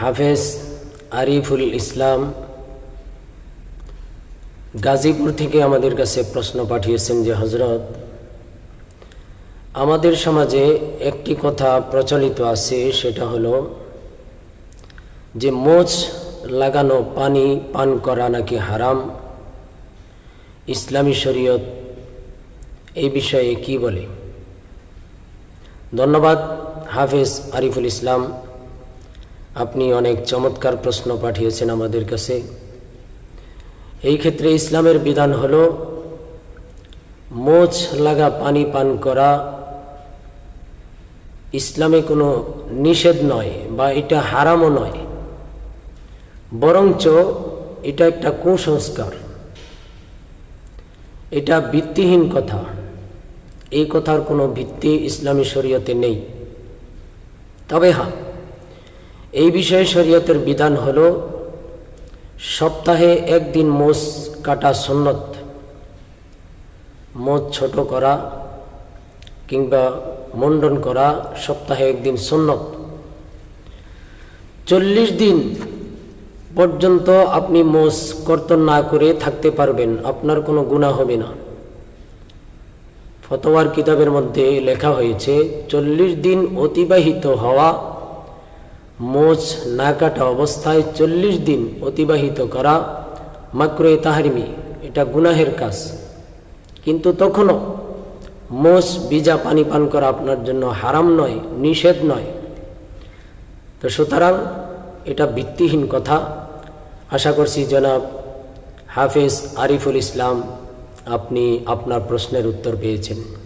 হাফেজ আরিফুল ইসলাম গাজীপুর থেকে আমাদের কাছে প্রশ্ন পাঠিয়েছেন যে হজরত আমাদের সমাজে একটি কথা প্রচলিত আছে, সেটা হলো যে, মোচ লাগানো পানি পান করা নাকি হারাম? ইসলামী শরীয়ত এই বিষয়ে কি বলে? ধন্যবাদ, হাফেজ আরিফুল ইসলাম। আপনি অনেক চমৎকার প্রশ্ন পাঠিয়েছেন আমাদের কাছে। এই ক্ষেত্রে ইসলামের বিধান হল, মোচ লাগা পানি পান করা ইসলামে কোনো নিষেধ নয় বা এটা হারামও নয়। বরঞ্চ এটা একটা কুসংস্কার। এটা ভিত্তিহীন কথা। এই কথার কোনো ভিত্তি ইসলামী শরীয়তে নেই। তবে হ্যাঁ এই বিষয়ে শরীয়তের বিধান হল, সপ্তাহে একদিন মোষ কাটা সন্ন্যত মোচ ছোট করা কিংবা মণ্ডন করা সপ্তাহে একদিন সন্ন্যত চল্লিশ দিন পর্যন্ত আপনি মোষ কর্তন না করে থাকতে পারবেন, আপনার কোনো গুণা হবে না। ফতোয়ার কিতাবের মধ্যে লেখা হয়েছে, চল্লিশ দিন অতিবাহিত হওয়া মোচ না কাটা অবস্থায় চল্লিশ দিন অতিবাহিত করা মাকরে তাহারিমি, এটা গুনাহের কাজ। কিন্তু তখনও মোষ বিজা পানি পান করা আপনার জন্য হারাম নয়, নিষেধ নয়। তো সুতরাং এটা ভিত্তিহীন কথা। আশা করছি জনাব হাফেজ আরিফুল ইসলাম আপনি আপনার প্রশ্নের উত্তর পেয়েছেন।